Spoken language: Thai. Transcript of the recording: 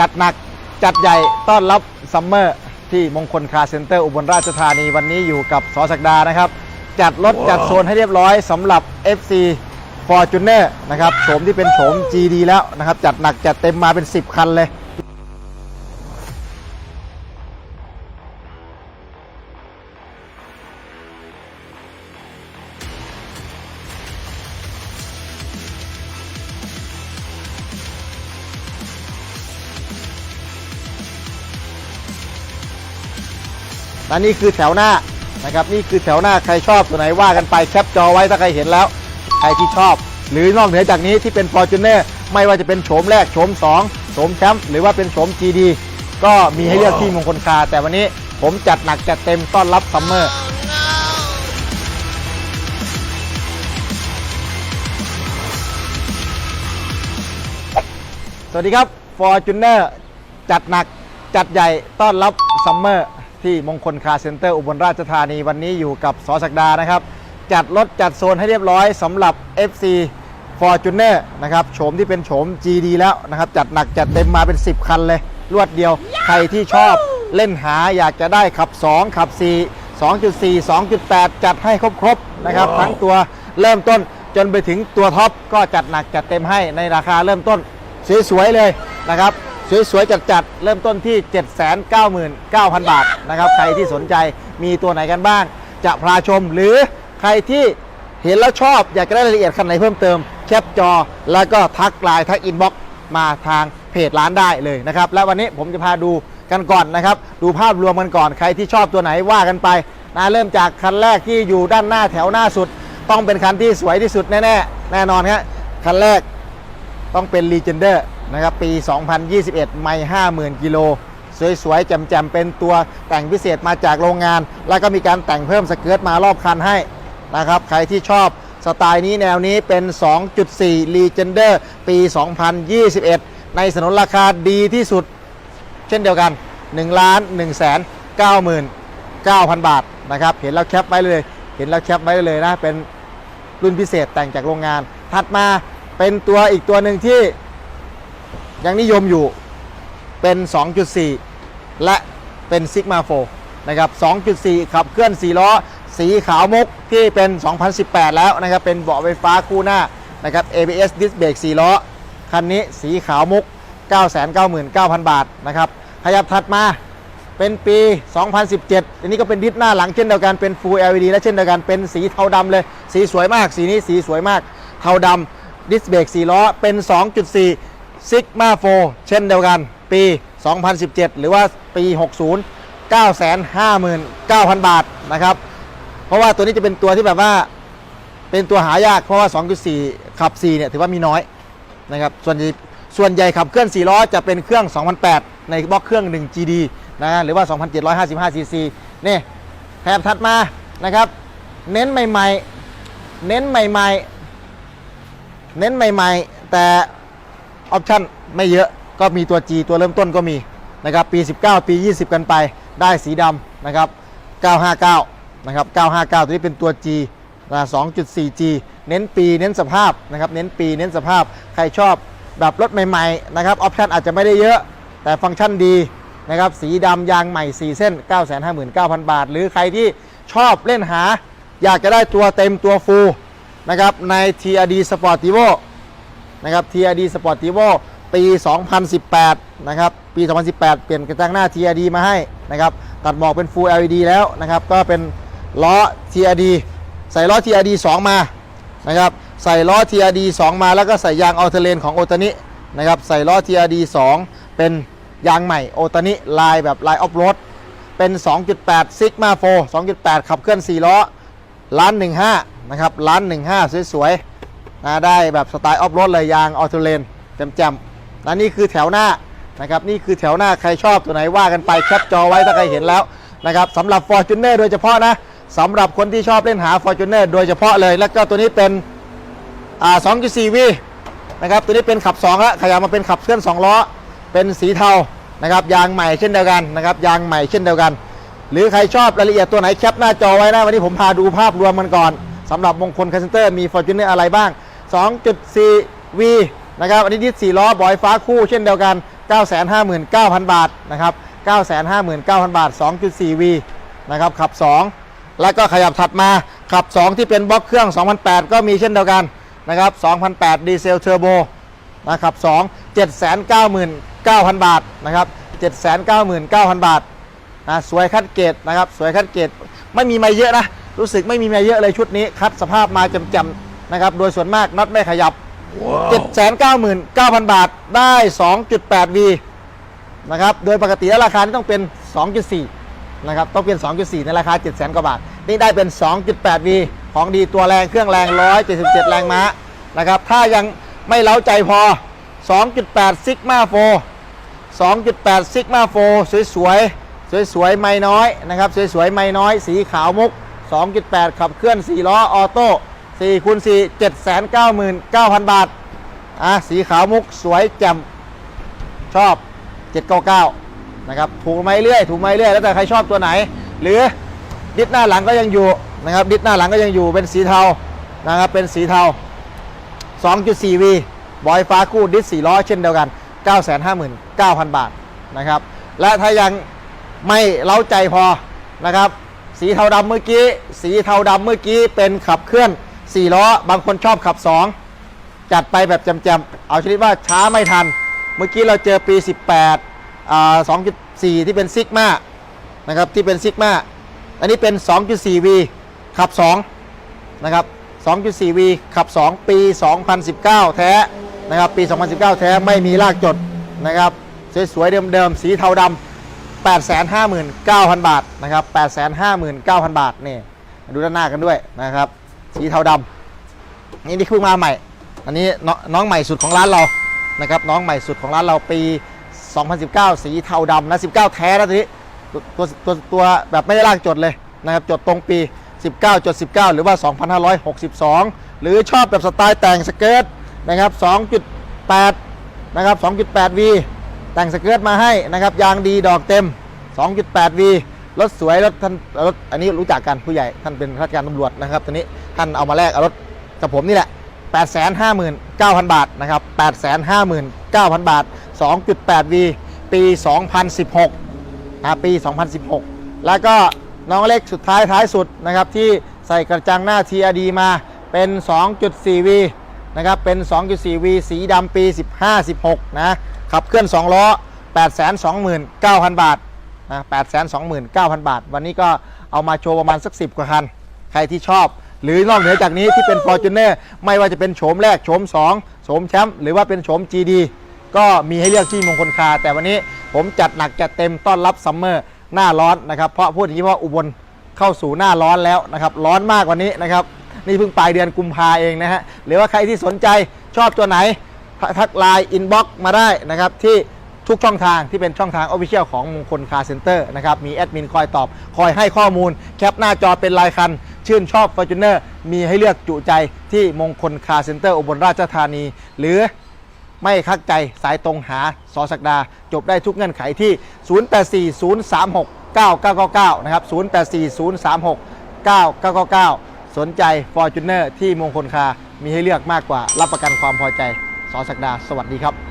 จัดหนักจัดใหญ่ต้อนรับซัมเมอร์ที่มงคลคาร์เซ็นเตอร์อุบลราชธานีวันนี้อยู่กับสอศักดานะครับ จัดรถจัดโซนให้เรียบร้อยสำหรับ FC Fortuner นะครับโฉมที่เป็นโฉม GD แล้วนะครับ จัดหนักจัดเต็มมาเป็น 10 คันเลย และนี่คือแถวหน้านะครับนี่คือแถวหน้าใครชอบตัวไหนว่ากันไปแคปจอไว้ถ้าใครเห็นแล้ว ใครที่ชอบ หรือนอกเหนือจากนี้ที่เป็น Fortuner ไม่ว่าจะเป็นโฉมแรกโฉม2โฉมแชมป์หรือว่าเป็นโฉม GD ก็มีให้เลือกที่มงคลคาแต่วันนี้ผมจัดหนักจัดเต็มต้อนรับซัมเมอร์สวัสดีครับ Fortuner จัดหนักจัดใหญ่ต้อนรับซัมเมอร์ ที่มงคลคาร์เซ็นเตอร์อุบลราชธานีวันนี้อยู่กับสอศักดานะครับ จัดรถจัดโซนให้เรียบร้อยสำหรับ FC Fortuner นะครับโฉมที่เป็นโฉม GD แล้วนะครับ จัดหนักจัดเต็มมาเป็น 10 คันเลย รวดเดียว ใครที่ชอบเล่นหาอยากจะได้ขับ 2 ขับ 4 2.4 2.8 จัดให้ครบๆนะครับ ทั้งตัวเริ่มต้นจนไปถึงตัวท็อปก็จัดหนักจัดเต็มให้ในราคาเริ่มต้นสวยๆเลยนะครับ สวยๆจัดๆเริ่มต้นที่ 799,000 บาทนะครับใครที่สนใจมีตัวไหนกันบ้าง จะพาชมหรือใครที่เห็นแล้วชอบอยากได้รายละเอียดคันไหนเพิ่มเติมแคปจอ แล้วก็ทักไลน์ทักอินบ็อกมาทางเพจร้านได้เลยนะครับ และวันนี้ผมจะพาดูกันก่อนนะครับ ดูภาพรวมกันก่อนใครที่ชอบตัวไหนว่ากันไปนะเริ่มจากคันแรกที่อยู่ด้านหน้าแถวหน้าสุด ต้องเป็นคันที่สวยที่สุดแน่ๆแน่นอนครับคันแรกต้องเป็น Legender น นะครับปี 2021 ไม่50,000 กิโล สวยๆแจ่มๆเป็นตัวแต่งพิเศษมาจากโรงงาน แล้วก็มีการแต่งเพิ่มสเกิร์ตมารอบคันให้นะครับใครที่ชอบสไตล์นี้แนวนี้เป็น 2.4 Legender ปี 2021 ในสนนราคาดีที่สุด เช่นเดียวกัน 1 ล้าน1แสน99,000 บาทนะครับ เห็นแล้วแคปไว้เลย เห็นแล้วแคปไว้เลยนะ เป็นรุ่นพิเศษแต่งจากโรงงาน ถัดมาเป็นตัวอีกตัวหนึ่งที่ ยังนิยมอยู่เป็น 2.4 และเป็น Sigma 4นะครับ 2.4 ขับเคลื่อน 4 ล้อ สีขาวมุกที่เป็น 2018 แล้วนะครับ เป็นเบาะไฟฟ้าคู่หน้านะครับ ABS Disc Brake 4 ล้อ คันนี้สีขาวมุก 999,000 บาทนะครับ ขยับถัดมาเป็นปี 2017 อันนี้ก็เป็นดิสหน้าหลังเช่นเดียวกัน เป็น Full LED และเช่นเดียวกัน เป็นสีเทาดำเลย สีสวยมาก สีนี้สีสวยมาก เทาดำดิสเบรก4ล้อ เป็น 2.4 Sigma 4เช่นเดียวกัน ปี 2017 หรือว่าปี 60 959,000 บาทนะครับ เพราะว่าตัวนี้จะเป็นตัวที่แบบว่าเป็นตัวหายากเพราะว่า 2.4 ขับ 4 เนี่ย ถือว่ามีน้อยนะครับส่วนใหญ่ส่วนใหญ่ขับเคลื่อน 4 ล้อจะเป็นเครื่อง 2008 ในบล็อกเครื่อง 1 GD นะฮะหรือว่า 2,755 cc นี่แถบถัดมานะครับ เน้นใหม่ ๆ เน้นใหม่ ๆ เน้นใหม่ ๆ แต่ ออปชั่นไม่เยอะก็มีตัว G ตัวเริ่มต้นก็มีนะครับปี 19 ปี 20 กันไปได้สีดำนะครับ 959 นะครับ 959 ตัวนี้เป็นตัว G นะ 2.4G เน้นปีเน้นสภาพนะครับเน้นปีเน้นสภาพใครชอบแบบรถใหม่ๆนะครับออปชันอาจจะไม่ได้เยอะ แต่ฟังก์ชันดีนะครับสีดำยางใหม่ 4 เส้น 959,000 บาท หรือใครที่ชอบเล่นหา อยากจะได้ตัวเต็มตัวฟูลนะครับใน TRD Sportivo นะครับ TRD Sportivo ปี 2018 นะครับ ปี 2018 เปลี่ยนกระจังหน้า TRD มาให้นะครับ ตัดหมอกเป็น Full LED แล้วนะครับ ก็เป็นล้อ TRD ใส่ล้อ TRD 2 มานะครับ ใส่ล้อ TRD 2 มาแล้วก็ใส่ยางอัลเทเลนของโอตานินะครับ ใส่ล้อ TRD 2 เป็นยางใหม่โอตานิลายแบบลายออฟโรดเป็น 2.8 Sigma 4 2.8 ขับเคลื่อน 4 ล้อล้าน 15 นะครับล้าน 15 สวยๆ นะได้แบบสไตล์ออฟโรดเลยยางออโตเลนแจ่มๆนะนี่คือแถวหน้านะครับนี่คือแถวหน้าใครชอบตัวไหนว่ากันไปแคปจอไว้ถ้าใครเห็นแล้วนะครับสำหรับ Fortuner โดยเฉพาะนะสำหรับคนที่ชอบเล่นหา Fortuner โดยเฉพาะเลย แล้วก็ตัวนี้เป็นอ่า 2.4V นะครับตัวนี้เป็นขับ2แล้วขยับมาเป็นขับเคลื่อน2ล้อเป็นสีเทานะครับยางใหม่เช่นเดียวกันนะครับยางใหม่เช่นเดียวกัน หรือใครชอบรายละเอียดตัวไหนแคปหน้าจอไว้นะวันนี้ผมพาดูภาพรวมมันก่อนสำหรับมงคลคาสเซนเตอร์มี Fortuner อะไรบ้าง 2.4V นะครับอันนี้ดิส4ล้อบอยฟ้าคู่เช่นเดียวกัน 959,000 บาทนะครับ959,000 บาท 2.4V นะครับขับ 2 แล้วก็ขยับถัดมาขับ 2 ที่เป็นบล็อกเครื่อง 2008 ก็มีเช่นเดียวกันนะครับ2008 ดีเซลเทอร์โบนะครับ2 799,000 บาทนะครับ799,000 บาทนะสวยคัดเกตนะครับสวยคัดเกตไม่มีไม่เยอะนะ รู้สึกไม่มีไม่เยอะเลยชุดนี้คัดสภาพมาจำๆ นะครับโดยส่วนมากน็อตไม่ขยับ 799,000 บาทได้ 2.8V นะครับโดยปกติแล้วราคานี่ต้องเป็น 2.4 นะครับต้องเป็น 2.4 ในราคา 700,000 กว่าบาท นี่ได้เป็น 2.8V ของดีตัวแรงเครื่องแรง 177 แรงม้านะครับถ้ายังไม่เล้าใจพอ 2.8 Sigma 4 2.8 Sigma 4สวยๆ สวยๆ ไม่น้อยนะครับ สวยๆ ไม่น้อย สีขาวมุก 2.8 ขับเคลื่อน 4 ล้อออโต้ 4คูณ4 799,000 บาท อะ สีขาวมุกสวยแจ่มชอบ 799 นะครับ ถูกไหมเรื่อย ถูกไหมเรื่อย แล้วแต่ใครชอบตัวไหน หรือดิสหน้าหลังก็ยังอยู่นะครับ ดิสหน้าหลังก็ยังอยู่ เป็นสีเทา นะครับ เป็นสีเทา 2.4V บอยฟ้าคู่ดิส4ล้อเช่นเดียวกัน 959,000 บาท นะครับ และถ้ายังไม่เล้าใจพอนะครับสีเทาดำเมื่อกี้ สีเทาดำเมื่อกี้เป็นขับเคลื่อน 4 ล้อ บางคนชอบขับ 2 จัดไปแบบจำๆเอาชนิดว่าช้าไม่ทัน เมื่อกี้เราเจอปี 18อ่า2.4 ที่เป็นซิกมานะครับที่เป็นซิกมาอันนี้เป็น 2.4V ขับ 2 นะครับ 2.4V ขับ 2 ปี 2019 แท้นะครับปี 2019 แท้ไม่มีลากจดนะครับสวยๆเดิมๆสีเทาดำ859,000 บาทนะครับ859,000 บาทนี่ดูด้านหน้ากันด้วยนะครับ สีเทาดำนี่นี่เพิ่งมาใหม่ อันนี้น้องใหม่สุดของร้านเรานะครับน้องใหม่สุดของร้านเราปี 2019 สีเทาดำนะ 19 แท้แล้วตัวนี้ตัวตัวตัวแบบไม่ได้ลากจดเลยนะครับจดตรงปี 19.19 หรือว่า 2562 หรือชอบแบบสไตล์แต่งสเกิร์ตนะครับ 2.8 นะครับ 2.8V แต่งสเกิร์ตมาให้นะครับยางดีดอกเต็ม 2.8V รถสวยรถท่านรถอันนี้รู้จักกันผู้ใหญ่ท่านเป็นข้าราชการตำรวจนะครับตัวนี้ ท่านเอามาแลกเอารถกับผมนี่แหละ 859,000 บาทนะครับ 859,000 บาท 2.8V ปี 2016นะปี 2016 แล้วก็น้องเล็กสุดท้ายท้ายสุดนะครับที่ใส่กระจังหน้า TRD มาเป็น 2.4V นะครับเป็น 2.4V สีดำปี 15-16 นะ ขับเคลื่อน 2 ล้อ 829,000 บาทนะ829,000 บาท วันนี้ก็เอามาโชว์ประมาณสัก 10 กว่าคัน ใครที่ชอบ หรือนอกเหนือจากนี้ที่เป็น Fortuner ไม่ว่าจะเป็นโฉมแรกโฉม2โฉมแชมป์หรือว่าเป็นโฉม GD ก็มีให้เลือกที่มงคลคา แต่วันนี้ผมจัดหนักจัดเต็มต้อนรับซัมเมอร์หน้าร้อนนะครับเพราะพูดอย่างนี้ว่าอุบลเข้าสู่หน้าร้อนแล้วนะครับร้อนมากกว่านี้นะครับนี่เพิ่งปลายเดือนกุมภาเองนะฮะหรือว่าใครที่สนใจชอบตัวไหนทักไลน์อินบ็อกมาได้นะครับที่ทุกช่องทางที่เป็นช่องทางออฟฟิเชียลของมงคลคาร์เซ็นเตอร์นะครับมีแอดมินคอยตอบ คอยให้ข้อมูล แคปหน้าจอเป็นรายคันชื่นชอบ f o r t u n e r มีให้เลือกจุใจที่มงคลคาร์เซ็นเตอร์อุบลราชธานี หรือไม่คักใจสายตรงหาสอสักดา จบได้ทุกเงื่อนไขที่ 0840369999 นะครับ 0840369999 สนใจ Fortuner ที่มงคลคา มีให้เลือกมากกว่ารับประกันความพอใจสอสักดา สวัสดีครับ